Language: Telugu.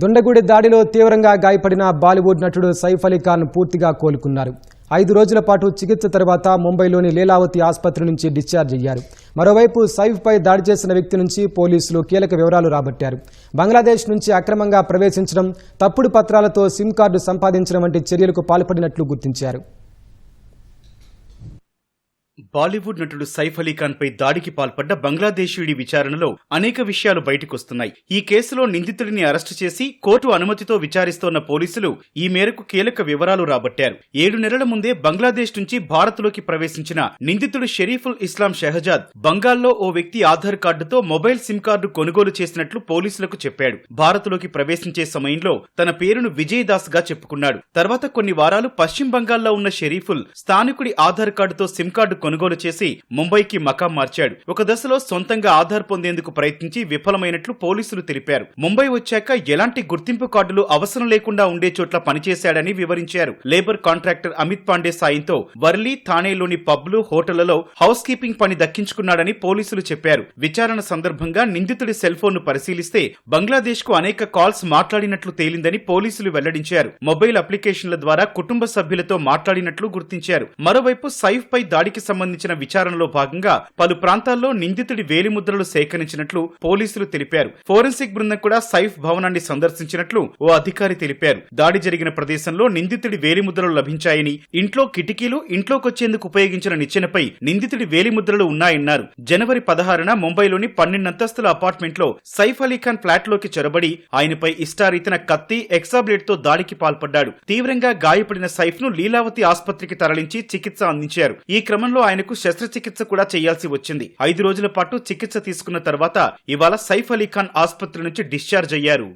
దుండగుడి దాడిలో తీవ్రంగా గాయపడిన బాలీవుడ్ నటుడు సైఫ్ అలీ ఖాన్ పూర్తిగా కోలుకున్నారు. ఐదు రోజుల పాటు చికిత్స తర్వాత ముంబైలోని లీలావతి ఆసుపత్రి నుంచి డిశ్చార్జ్ అయ్యారు. మరోవైపు సైఫ్పై దాడి చేసిన వ్యక్తి నుంచి పోలీసులు కీలక వివరాలు రాబట్టారు. బంగ్లాదేశ్ నుంచి అక్రమంగా ప్రవేశించడం తప్పుడు పత్రాలతో సిమ్ కార్డు సంపాదించడం వంటి చర్యలకు పాల్పడినట్లు గుర్తించారు. బాలీవుడ్ నటుడు సైఫ్ అలీఖాన్ పై దాడికి పాల్పడ్డ బంగ్లాదేశీయుడి విచారణలో అనేక విషయాలు బయటకొస్తున్నాయి. ఈ కేసులో నిందితుడిని అరెస్టు చేసి కోర్టు అనుమతితో విచారిస్తోన్న పోలీసులు ఈ మేరకు కీలక వివరాలు రాబట్టారు. ఏడు నెలల ముందే బంగ్లాదేశ్ నుంచి భారత్లోకి ప్రవేశించిన నిందితుడు షరీఫుల్ ఇస్లాం షెహజాద్ బంగాల్లో ఓ వ్యక్తి ఆధార్ కార్డుతో మొబైల్ సిమ్ కార్డు కొనుగోలు చేసినట్లు పోలీసులకు చెప్పాడు. భారత్లోకి ప్రవేశించే సమయంలో తన పేరును విజయ్ దాస్గా చెప్పుకున్నాడు. తర్వాత కొన్ని వారాలు పశ్చిమ బంగాల్లో ఉన్న షరీఫుల్ స్థానికుడి ఆధార్ కార్డుతో సిమ్ కార్డు కొనుగోలు కొనుగోలు చేసి ముంబైకి మకాం మార్చాడు. ఒక దశలో సొంతంగా ఆధార్ పొందేందుకు ప్రయత్నించి విఫలమైనట్లు పోలీసులు తెలిపారు. ముంబై వచ్చాక ఎలాంటి గుర్తింపు కార్డులు అవసరం లేకుండా ఉండే చోట్ల పనిచేశాడని వివరించారు. లేబర్ కాంట్రాక్టర్ అమిత్ పాండే సాయంతో వర్లీ థానేలోని పబ్లు హోటళ్ళలో హౌస్ కీపింగ్ పని దక్కించుకున్నాడని పోలీసులు చెప్పారు. విచారణ సందర్భంగా నిందితుడి సెల్ ఫోన్ను పరిశీలిస్తే బంగ్లాదేశ్కు అనేక కాల్స్ మాట్లాడినట్లు తేలిందని పోలీసులు వెల్లడించారు. మొబైల్ అప్లికేషన్ల ద్వారా కుటుంబ సభ్యులతో మాట్లాడినట్లు గుర్తించారు. మరోవైపు సైఫ్ పై దాడికి సంబంధించిన విచారణలో భాగంగా పలు ప్రాంతాల్లో నిందితుడి వేలిముద్రలు సేకరించినట్లు పోలీసులు తెలిపారు. ఫోరెన్సిక్ బృందం కూడా సైఫ్ భవనాన్ని సందర్శించినట్లు ఓ అధికారి తెలిపారు. దాడి జరిగిన ప్రదేశంలో నిందితుడి వేలిముద్రలు లభించాయని ఇంట్లో కిటికీలు ఇంట్లోకొచ్చేందుకు ఉపయోగించిన నిచ్చెనపై నిందితుడి వేలిముద్రలు ఉన్నాయన్నారు. జనవరి పదహారున ముంబైలోని పన్నెండంతస్తుల అపార్ట్మెంట్లో సైఫ్ అలీ ఖాన్ ఫ్లాట్లోకి చొరబడి ఆయనపై ఇష్టారీతిన కత్తి ఎక్సాబ్లేట్తో దాడికి పాల్పడ్డాడు. తీవ్రంగా గాయపడిన సైఫ్ను లీలావతి ఆసుపత్రికి తరలించి చికిత్స అందించారు. ఈ క్రమంలో ఆయనకు శస్త్రచికిత్స కూడా చేయాల్సి వచ్చింది. ఐదు రోజుల పాటు చికిత్స తీసుకున్న తర్వాత ఇవాళ సైఫ్ అలీ ఖాన్ ఆసుపత్రి నుంచి డిశ్చార్జ్ అయ్యారు.